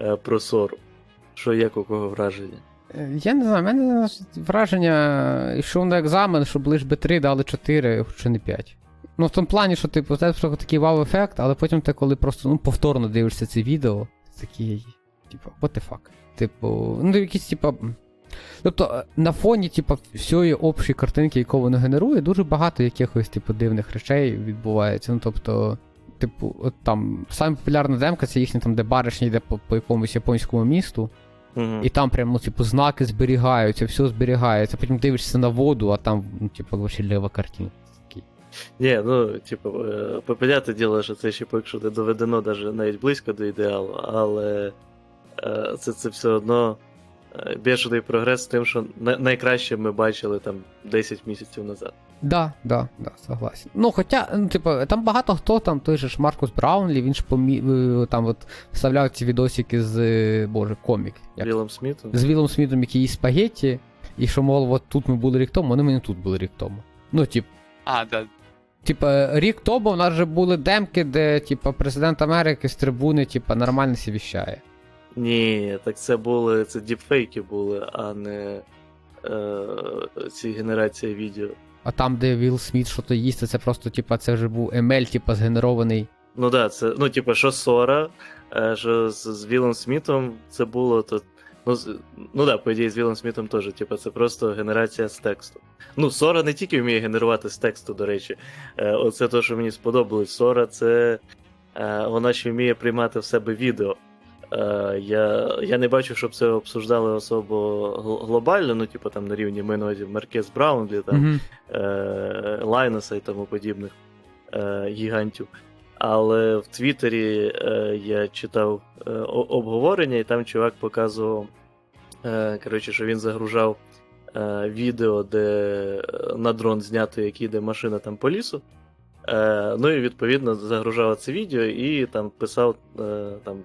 е, про Сору. Що як у кого враження? Е, Я не знаю, в мене враження, йшов на екзамен, щоб лиш би 3 дали 4, хоча не 5. Ну, в тому плані, що типу, це просто такий вау-ефект, але потім ти, коли просто ну, повторно дивишся це відео, такий, типу, what the fuck? Типу, ну якісь, типу. Тобто, на фоні, типу, всієї общої картинки, яку воно генерує, дуже багато якихось, типу, дивних речей відбувається. Ну, тобто, типу, от там, саме популярна демка це їхня там, де баришня йде по, по якомусь японському місту. Угу. І там прям, ну, типу, знаки зберігаються, все зберігається. Потім дивишся на воду, а там, ну, типу, вообще лева картинка. Ні, ну, типу, е, понятне діло, що це ще поки що не доведено даже навіть близько до ідеалу, але е, це, це все одно е, бешений прогрес з тим, що на- найкраще ми бачили там 10 місяців назад. Да, да, да, согласен. Ну, хоча, ну, типу, там багато хто, там той же ж Маркус Браунлі, він ж помі... е, там от вставляв ці відосики з, е, боже, комік. Як? Вілом Смітом. З Вілом Смітом, який їсть спагетті, і що, мол, от тут ми були рік тому, вони мене тут були рік тому. Ну, тип, А, да. Типа, рік тому у нас вже були демки, де, типа, президент Америки з трибуни, типа, нормально сі віщає. Ні, так це були це діпфейки були, а не е, ці генерація відео. А там, де Вілл Сміт що-то їсть, це просто, типа, це вже був емель, типа, згенерований. Ну да, це, ну, типу, що Сора, е, що з, з Вілом Смітом це було, то. Ну, ну да, по ідеї, з Вілом Смітом теж, типу, це просто генерація з тексту. Ну, Сора не тільки вміє генерувати з тексту, до речі. Е, оце те, що мені сподобалось. Сора це. Е, вона ще вміє приймати в себе відео. Е, я, я не бачу, щоб це обсуждали особо глобально, ну, типу, там на рівні ми Маркес Браунлі, там, е, Лайнеса і тому подібних е, гігантів. Але в Твіттері е, я читав е, обговорення, і там чувак показував, е, коротше, що він загружав е, відео, де на дрон знято, як їде машина там по лісу. Е, ну і відповідно загружав це відео і там писав е, там,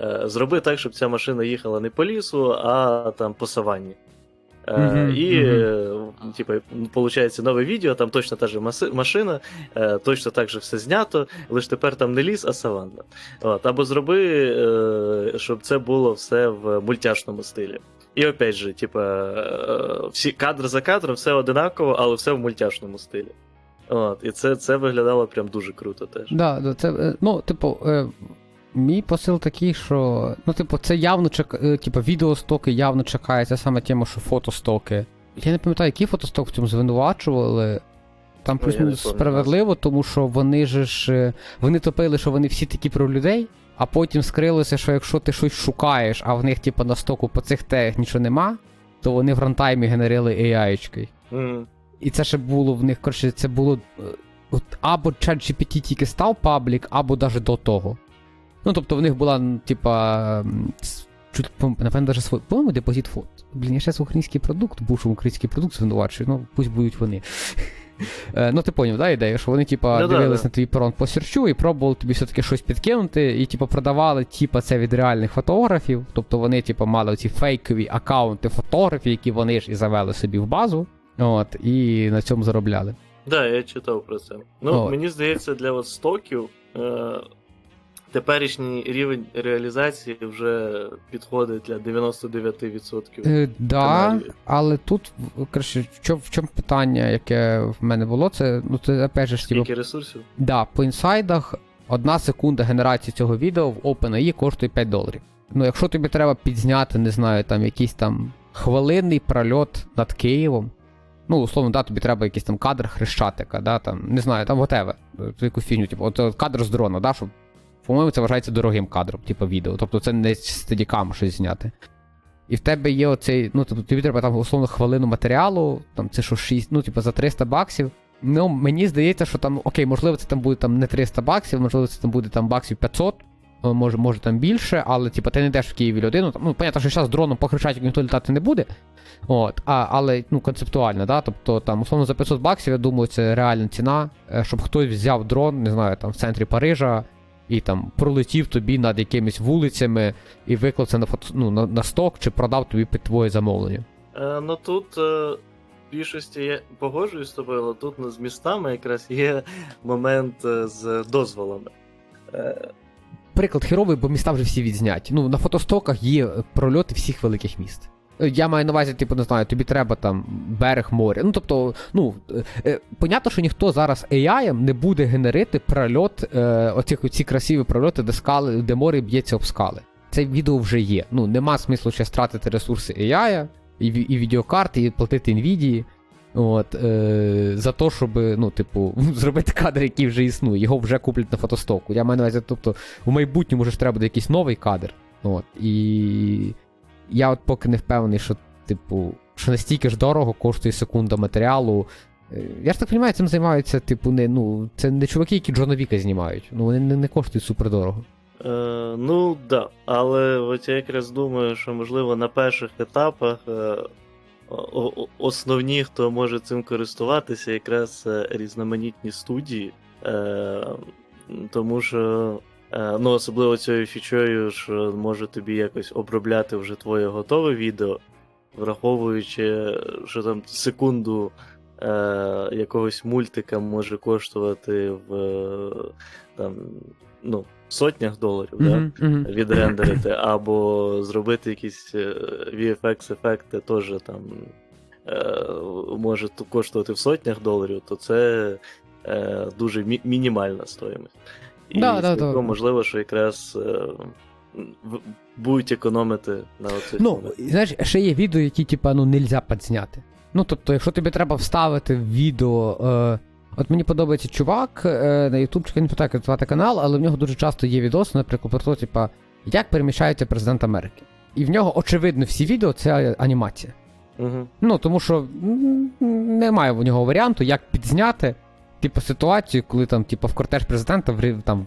е, зроби так, щоб ця машина їхала не по лісу, а там по саванні. Е, Мгм, і, мгм. е, типу, нове відео, там точно та же машина, точно так же все знято, лише тепер там не ліс, а саванна. От, або зроби, щоб це було все в мультяшному стилі. І опять же, типа, е, всі кадр за кадром, все одинаково, але все в мультяшному стилі. От, і це, це виглядало прям дуже круто теж. Да, це, е, ну, типу, е, мій посил такий, що, ну, типу, це явно чек, е, типу, відеостоки явно чекається саме тема, що фотостоки. Я не пам'ятаю, який фотосток в цьому звинувачували. Там плюс-мінус справедливо, тому що вони же ж. Вони топили, що вони всі такі про людей, а потім скрилося, що якщо ти щось шукаєш, а в них, типу, на стоку по цих тег нічого нема, то вони в рантаймі генерили AI-чки. М, І це ще було в них, коротше, це було. е, От або ChatGPT тільки став паблік, або навіть до того. Ну, тобто в них була, типа. Чуть, напевно, навіть свой. По-моєму, депозит фото. Блін, я зараз український продукт, був український продукт звинувачую, ну пусть будуть вони. Е, Ну, ти поняв, да, ідею, що вони, типа, Ну, да, дивились да. на твій прон по серчу і пробували тобі все-таки щось підкинути, і, типа, продавали, типа, це від реальних фотографів. Тобто вони, типа, мали ці фейкові аккаунти фотографів, які вони ж і завели собі в базу. От, і на цьому заробляли. Да, я читав про це. Ну, От. мені здається, для от стоків е, теперішній рівень реалізації вже підходить для 99%. Е, да, але тут, в- коротше, в чому, питання, яке в мене було, це, ну, це опять же, типу, Скільки ресурсів? Да, по інсайдах одна секунда генерації цього відео в OpenAI коштує 5 доларів. Ну, якщо тобі треба підзняти, не знаю, там якийсь там хвилинний прольот над Києвом. Ну, условно, да, тобі треба якийсь там кадр хрещатика, да, там, не знаю, там whatever, е, яку фігню, типу, от, кадр з дрона, да, щоб, по-моєму, це вважається дорогим кадром, типу відео. Тобто це не з стедікам щось зняти. І в тебе є оцей, ну, тобто тобі треба там условно хвилину матеріалу, там це що 6, ну, типу, за 300 баксів. Ну, мені здається, що там, окей, можливо, це там буде там не 300 баксів, можливо, це там буде там баксів 500, е, може, може там більше, але типу, ти не йдеш в Києві людину. Ну, понятно, що зараз дроном по Хрещатику ніхто літати не буде. От, а, але ну, концептуально, да? тобто там, условно, за 500 баксів, я думаю, це реальна ціна, е, щоб хтось взяв дрон, не знаю, там в центрі Парижа і там пролетів тобі над якимись вулицями і виклав це на фото, ну, на, на сток чи продав тобі під твоє замовлення. Е, ну тут е, більшості я погоджуюсь з тобою, але тут ну, з містами якраз є момент е, з дозволами. Е, приклад херовий, бо міста вже всі відзняті. Ну, на фотостоках є прольоти всіх великих міст. Е, Я маю на увазі, типу, не знаю, тобі треба там берег моря. Ну, тобто, ну, е, е, понятно, що ніхто зараз AI не буде генерити прольот, е, оці, оці красиві прольоти, де скали, де море б'ється об скали. Це відео вже є. Ну, нема смислу ще тратити ресурси AI, і, і відеокарти, і платити NVIDIA. От, е, за те, щоб, ну, типу, зробити кадр, який вже існує, його вже куплять на фотостоку. Я маю на увазі, тобто, в майбутньому ж треба буде якийсь новий кадр. От, і я от поки не впевнений, що, типу, що настільки ж дорого коштує секунда матеріалу. Е, Я ж так розумію, цим займаються, типу, не, ну, це не чуваки, які Джона Віка знімають. Ну, вони не, не коштують супердорого. Е, ну, да. Але от я якраз думаю, що можливо на перших етапах е, основні, хто може цим користуватися, якраз е, різноманітні студії. Е, тому що, е, ну, особливо цією фічою, що може тобі якось обробляти вже твоє готове відео, враховуючи, що там секунду якогось мультика може коштувати в там, ну, сотнях доларів, да? Мгм, мгм. відрендерити, або зробити якісь е, VFX-ефекти теж там е, може коштувати в сотнях доларів, то це е, дуже мі- мінімальна стоїмость. І Да, да, да. можливо, що якраз будуть економити на оцих Ну, знаєш, ще є відео, які, типа, ну, нельзя підзняти. Ну, тобто, якщо тобі треба вставити в відео. Е, от мені подобається чувак е, на YouTube, я не як звати канал, але в нього дуже часто є відоси, наприклад, про те, типа, як переміщається президент Америки. І в нього, очевидно, всі відео це анімація. Угу. Ну, тому що немає в нього варіанту, як підзняти, типу, ситуацію, коли там, типу, в кортеж президента там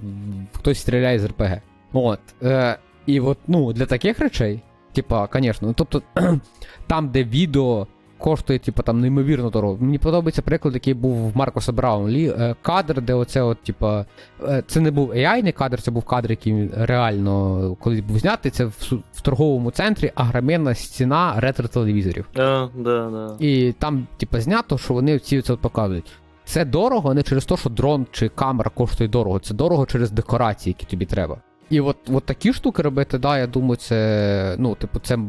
хтось стріляє з РПГ. От. Е, і от, ну, для таких речей, типа, звісно, ну, тобто, там, де відео коштує, типу, там, неймовірно дорого. Мені подобається приклад, який був в Маркоса Браунлі. Е, кадр, де оце, от, типа, е, це не був AI-ний кадр, це був кадр, який реально, коли був знятий, це в, в торговому центрі агроменна стіна ретро-телевізорів. А, да, да. І там, типу, знято, що вони ці це показують. Це дорого не через те, що дрон чи камера коштує дорого. Це дорого через декорації, які тобі треба. І от, от такі штуки робити, да, я думаю, це. Ну, типу, це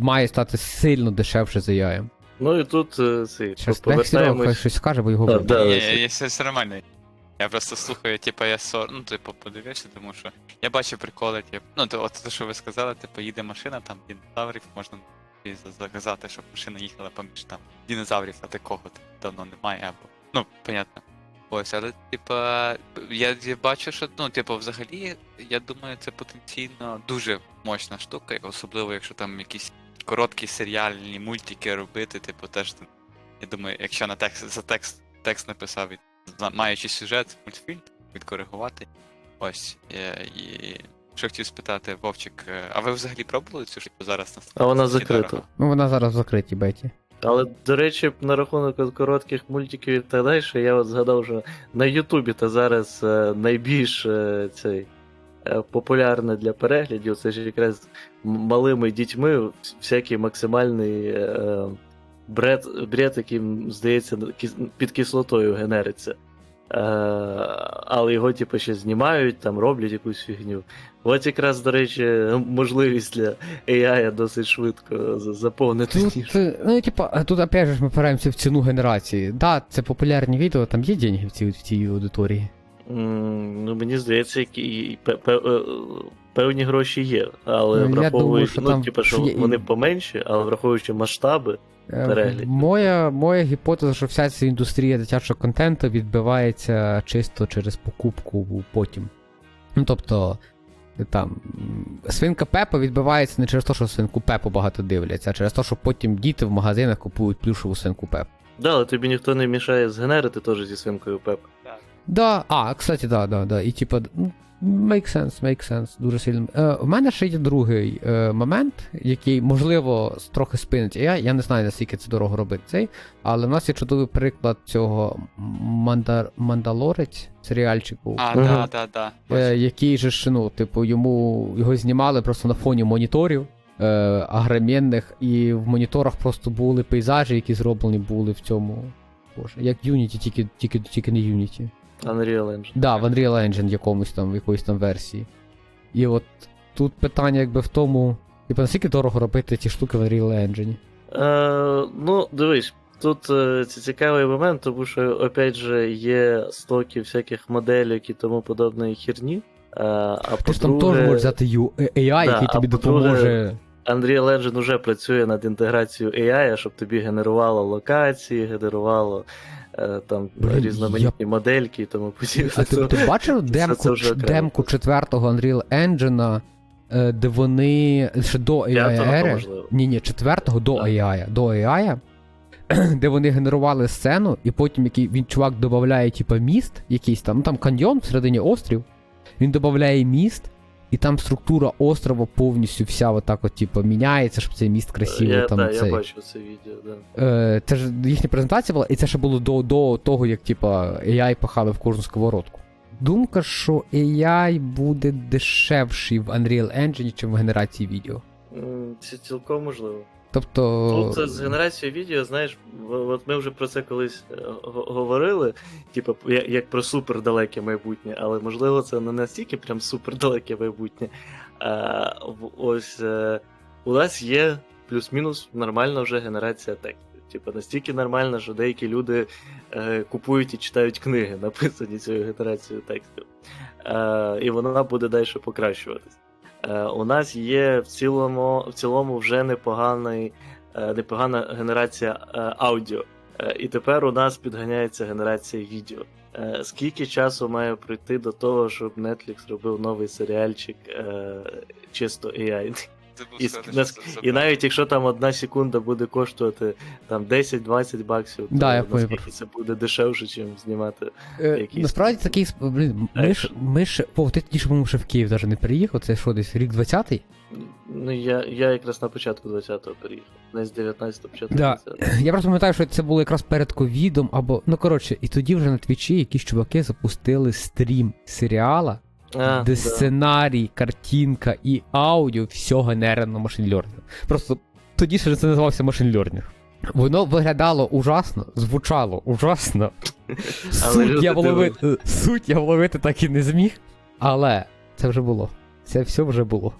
має стати сильно дешевше за яєм. Ну і тут е, цей, Через Серега хай щось скаже, бо його Да, вибрали. да. Ні, це- я, все, все нормально. Я просто слухаю, типу, я сор... ну, типу, подивився, тому що я бачу приколи, типу, ну, то, от те, що ви сказали, типу, їде машина, там динозаврів, можна і заказати, щоб машина їхала поміж там динозаврів, а такого типу, давно немає, або. Ну, понятно. Ось, але, типа, я, я бачу, що, ну, типу, взагалі, я думаю, це потенційно дуже мощна штука, особливо, якщо там якісь короткі серіальні мультики робити, типу, теж я думаю, якщо на текст за текст текст написав, маючи сюжет, мультфільм, відкоригувати. Ось. е, І що хотів спитати, Вовчик, е, а ви взагалі пробували цю штуку зараз на А вона закрита. Ну, вона зараз в закритій беті. Але, до речі, на рахунок коротких мультиків і так далі, я от згадав, що на Ютубі та зараз е, найбільш цей популярне для переглядів, це ж якраз малими дітьми всякий максимальний е, бред, бред, який, здається, під кислотою генериться. Е, але його, типу, ще знімають, там роблять якусь фігню. От якраз, до речі, можливість для AI досить швидко заповнити. Тут, е, ну, типа, тут опять же ми опираємося в ціну генерації. Да, це популярні відео, там є деньги в цій, в цій аудиторії. Ну, мені здається, які е, певні гроші є, але Ну, враховуючи, ну, там типу, що вони поменші, але враховуючи масштаби, Переглядів. Моя, моя гіпотеза, що вся ця індустрія дитячого контенту відбивається чисто через покупку потім. Ну тобто, там, свинка Пепа відбивається не через те, що свинку Пепу багато дивляться, а через те, що потім діти в магазинах купують плюшеву свинку Пепу. да, але тобі ніхто не мішає згенерити теж зі свинкою Пеп. Да, а, кстати, да, да, да. І типа, ну, make sense, make sense, дуже сильно. Е, у мене ще є другий е, момент, який, можливо, трохи спинить. Я, я не знаю, наскільки це дорого робити цей, але в нас є чудовий приклад цього Мандар... Мандалорець серіальчику. А, Мгм. да, да, да. Е, який же ж, ну, типу, йому його знімали просто на фоні моніторів е, і в моніторах просто були пейзажі, які зроблені були в цьому. Боже, як Unity, тільки, тільки, тільки не Unity. Unreal Engine. Да, в Unreal Engine якомусь там, в якоїсь там версії. І от тут питання якби в тому, типу, наскільки дорого робити ці штуки в Unreal Engine? Е, ну, дивись, тут е, це цікавий момент, тому що, опять же, є стоки всяких моделек і тому подобної херні. Е, а Ти ж там теж можеш взяти U- AI, Да, який тобі допоможе. Unreal Engine вже працює над інтеграцією AI, щоб тобі генерувало локації, генерувало е, там Блін, різноманітні модельки і тому подібне. А ти, ти бачив демку, демку четвертого Unreal Engine, е, де вони ще до AI. Ні, ні, четвертого до. AI, до AI, де вони генерували сцену, і потім який він чувак додає, типу, міст, якийсь там, ну там каньйон всередині острів. Він додає міст, і там структура острова повністю вся отак, от, типу, міняється, щоб цей міст красивий я, там да, цей. я бачив це відео, да. Е, це ж їхня презентація була, і це ще було до, до того, як типу, AI пахали в кожну сковородку. Думка, що AI буде дешевший в Unreal Engine, ніж в генерації відео. Це цілком можливо. Тобто. Тут з генерацією відео, знаєш, от ми вже про це колись е, говорили, типу, як про супердалеке майбутнє, але можливо це не настільки прям супердалеке майбутнє. А, ось е, у нас є плюс-мінус нормальна вже генерація тексту. Типу, настільки нормальна, що деякі люди е, купують і читають книги, написані цією генерацією текстів. Е, і вона буде далі покращуватись. Е, у нас є в цілому, в цілому вже непоганий, е, непогана генерація е, аудіо. І тепер у нас підганяється генерація відео. Скільки часу має пройти до того, щоб Netflix робив новий серіальчик чисто AI? І, сказати, це- і навіть якщо там одна секунда буде коштувати там 10-20 баксів, то Да, я наскільки це буде дешевше, ніж знімати. Е, якийсь- насправді такий блін, ми ж, ми ж. О, ти тоді ж, по-моєму, ще в Київ навіть не приїхав, це що десь рік 20-й? Ну, я, я якраз на початку 20-го переїхав. Не з 19-го початку Да. 20-го. Я просто пам'ятаю, що це було якраз перед ковідом, або. Ну коротше, і тоді вже на твічі якісь чуваки запустили стрім серіала, А, де да. сценарій, картинка і аудіо все генерено машин learning. Просто тоді ще це називався машин learning. Воно виглядало ужасно, звучало ужасно. Суть я, вловити, суть я вловити так і не зміг. Але це вже було. Це все вже було.